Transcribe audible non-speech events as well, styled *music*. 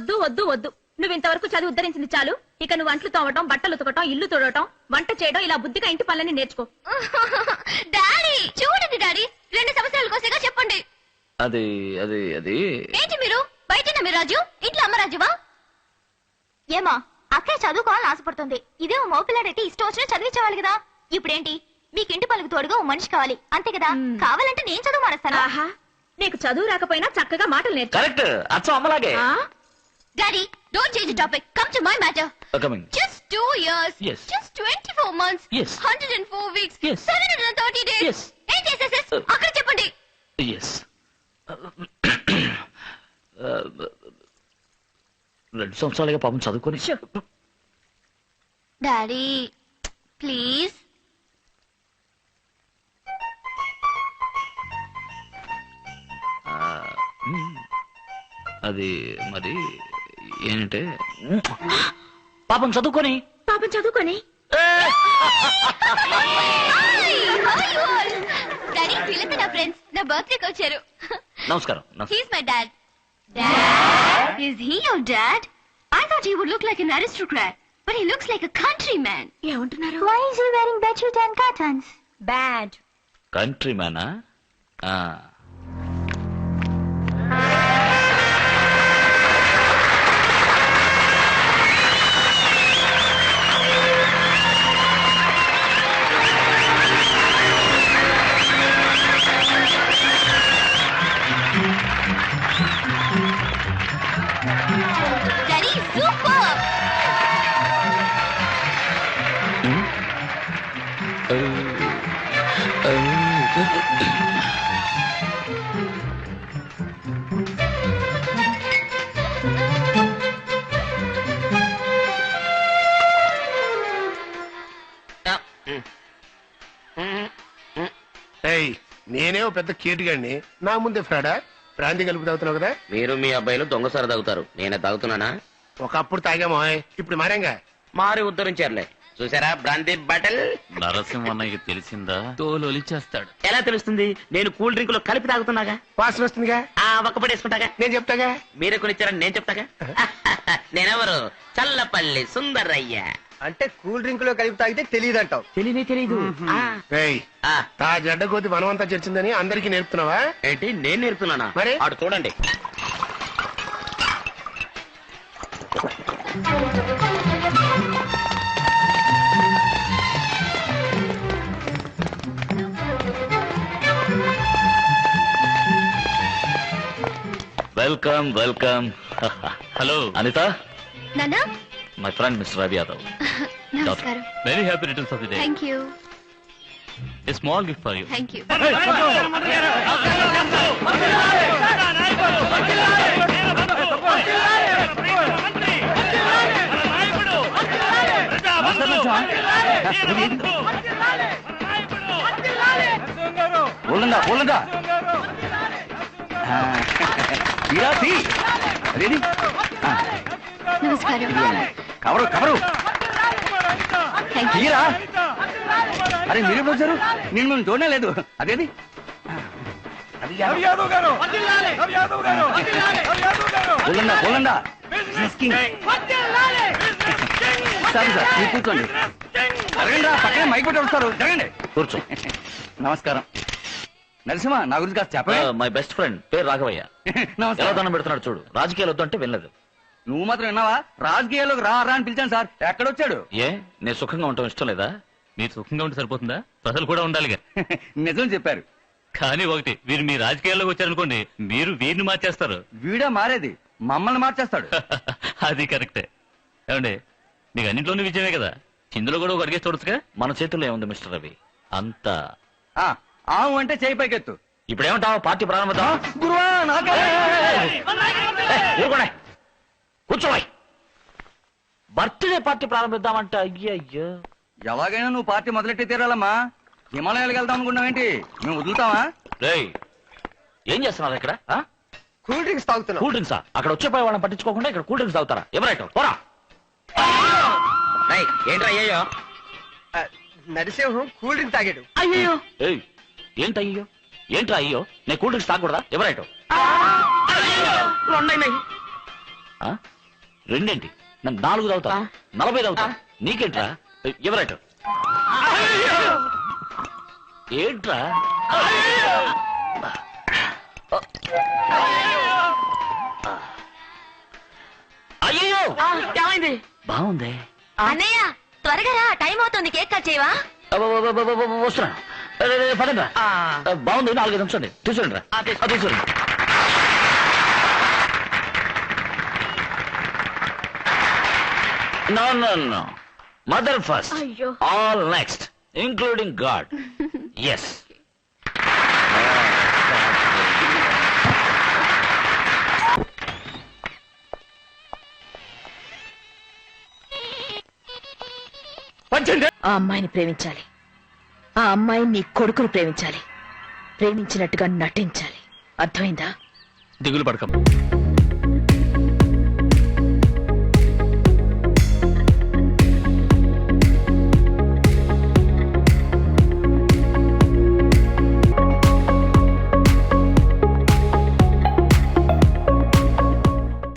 వద్దు వద్దు వద్దు. నువ్వు ఇంతవరకు చదివి ఉద్ధరించింది చాలు. ఇక నువ్వు అంట్లు తోమటం బట్టలు ఉతకటం ఇల్లు తుడవటం వంట చేయడం ఇలా బుద్ధిగా ఇంటి పనులని నేర్చుకో. *laughs* డాడీ! చూడండి డాడీ. రెండు సంవత్సరాల కోసగా చెప్పండి. అది అది అది. ఏంటి మీరు? బయటనా మీ రాజు? ఇంట్లో అమ్మ రాజువా? ఏమా అక్క చదువుకోవాలని ఆశపడుతుంది. ఇదే మోపిల్లాడైతే ఇష్టం వచ్చినా చదివించేవాళ్ళు కదా. ఇప్పుడేంటి? మీకు ఇంటి పనులకు తోడుగా ఓ మనిషి కావాలి. అంతే కదా. కావాలంటే నేను చదువు మానేస్తాను. ఆహా నీకు చదువు రాకపోయినా చక్కగా మాటలు నేర్చు. కరెక్ట్. అచ్చం అమ్మలాగే. ఆ? Daddy don't change topic come to my matter coming just two years Yes. Just twenty four months Yes. Hundred and four weeks Yes. Seven hundred thirty days Yes. ఏం చేసేసేస్ Uh. అక్కడ చెప్పండి ఎస్ రెండు సంవత్సరాలుగా పాపం చదువుకొని. డాడీ ప్లీజ్ ఆ, మ్, అది మరి ఏంటంటే పాపం చదువుకొని. పాపం చదువుకొని? డాడీ వీళ్ళంతా నా ఫ్రెండ్స్ నా బర్త్డేకి వచ్చారు. నమస్కారం నమస్కారం. He's my dad dad is he your dad I thought he would look like an aristocrat but he looks like a countryman. ఏమంటున్నారు? Why is he wearing bedsheet and curtains bad country మ్యానా ఏయ్ నేనే ఓ పెద్ద కీటుగాడిని నా ముందే ఫ్రాడా? ప్రాంతి కలిపి తాగుతున్నావు కదా? మీరు మీ అబ్బాయిలు దొంగసారి తాగుతారు. నేనే తాగుతున్నానా? ఒకప్పుడు తాగామో ఇప్పుడు మారంగా? మారి ఉద్ధరించారులే. చూసారా బ్రాంతి బాటిల్? నరసింహన్నయ్యకి తెలిసిందా? తోలు ఒలిచేస్తాడు ఎలా తెలుస్తుంది? నేను కూల్ డ్రింక్లో కలిపి తాగుతున్నాగా? వాసన వస్తుందిగా? ఆ ఒక్కపడేసుకుంటాగా నేను చెప్తాగా? మీరే కొనిచ్చారని నేను చెప్తాగా? *laughs* నేనెవరు? చల్లపల్లి సుందరయ్య. అంటే కూల్ డ్రింక్లో కలిపి తాగితే తెలియదంటావు. తెలియనే తెలీదు. ఆ, ఏయ్ ఆ, తా జడ్డ కోతి మనమంతా చర్చిందని అందరికీ నేర్పుతున్నావా? ఏంటి? నేను నేర్పుతున్నానా? మరి? ఆడు చూడండి. వెల్కమ్ వెల్కమ్ హలో అనిత నానా my friend mister Ravi Yadav నమస్కారం very happy returns of the day thank you small gift for you thank you ఒళ్ళందా ఒళ్ళందా *laughs* ready నమస్కారం. Cover cover. తీరా అరే మీరు ఎప్పుడు వచ్చారు? నేను మేము చూడనే లేదు. అదేది ఒళ్ళందా ఒళ్ళందా సరే సార్ మీరు కూర్చోండి. జరగండి పక్కనే మైక్ పెట్టి వస్తారు. జరగండి. కూర్చో. నమస్కారం. నరసింహ నా గురించి కాస్త చెప్పవే. మై బెస్ట్ ఫ్రెండ్ పేరు రాఘవయ్య. *laughs* ఎలా నమస్కారం దండం పెడుతున్నాడు చూడు రాజకీయాలు వద్దు అంటే వినలేదు. నువ్వు మాత్రం విన్నావా? రాజకీయాల్లోకి రా రా అని పిలిచాను సార్. ఎక్కడొచ్చాడు? ఏ నేను సుఖంగా ఉండటం ఇష్టం లేదా? మీరు సుఖంగా ఉంటే సరిపోతుందా? ప్రజలు కూడా ఉండాలిగా. *laughs* నిజం చెప్పారు. కానీ ఒకటి వీరు మీ రాజకీయాల్లోకి వచ్చారనుకోండి మీరు వీరిని మార్చేస్తారు. వీడా మారేది మమ్మల్ని మార్చేస్తాడు. *laughs* అది కరెక్టే. ఏమండి మీకు అన్నింటిలోనూ విజయమే కదా? ఇందులో కూడా ఒక అడిగేసి చూడొచ్చుగా? మన చేతుల్లో ఏముంది మిస్టర్ రవి? అంతా. ఆ, ఆవు అంటే చేయి పైకెత్తు. ఇప్పుడు ఏమంటావు పార్టీ ప్రారంభిద్దాం గురువా నాకే ఊరుకోండి. కూర్చోవాయి. బర్త్డే పార్టీ ప్రారంభిద్దామంటే. అయ్యయ్యో. ఎలాగైనా నువ్వు పార్టీ మొదలెట్టి తీరాలమ్మా. హిమాలయాలకు వెళ్దాం అనుకున్నావేంటి మేము వదులుతావా రేయ్ ఏం చేస్తున్నారు ఇక్కడ? ఆ? కూల్ డ్రింక్స్ తాగుతున్నావు కూల్ డ్రింక్సా? అక్కడ వచ్చే పోయి వాళ్ళని పట్టించుకోకుండా ఇక్కడ కూల్ డ్రింక్స్ తాగుతారా? ఎవరైతే పోరా. రేయ్, ఏంట్రా అయ్యో? నరసింహం కూల్ డ్రింక్ తాగాడు. అయ్యో ఏయ్ ఏంటి అయ్యో? ఏంట్రా అయ్యో? నేను కూల్ డ్రింక్స్ తాగకూడదా? ఎవరైతే ఆ? రెండేంటి? నన్ను నాలుగు తాగుతా నలభై తాగుతా నీకేంట్రా? ఎవరైట ఏంట్రా? అయ్యో! ఏమైంది? బాగుంది. అన్నయ్య త్వరగా రా. టైం అవుతుంది. కేక్ కట్ చేయవా? వస్తున్నాను బాగుంది నాలుగైదు నిమిషండి తీసుకురండి రా తీసుకురండి. No no no. Mother first. All next including god yes ఆ అమ్మాయిని ప్రేమించాలి. ఆ అమ్మాయి నీ కొడుకును ప్రేమించాలి. ప్రేమించినట్టుగా నటించాలి. అర్థమైందా? దిగులు పడకం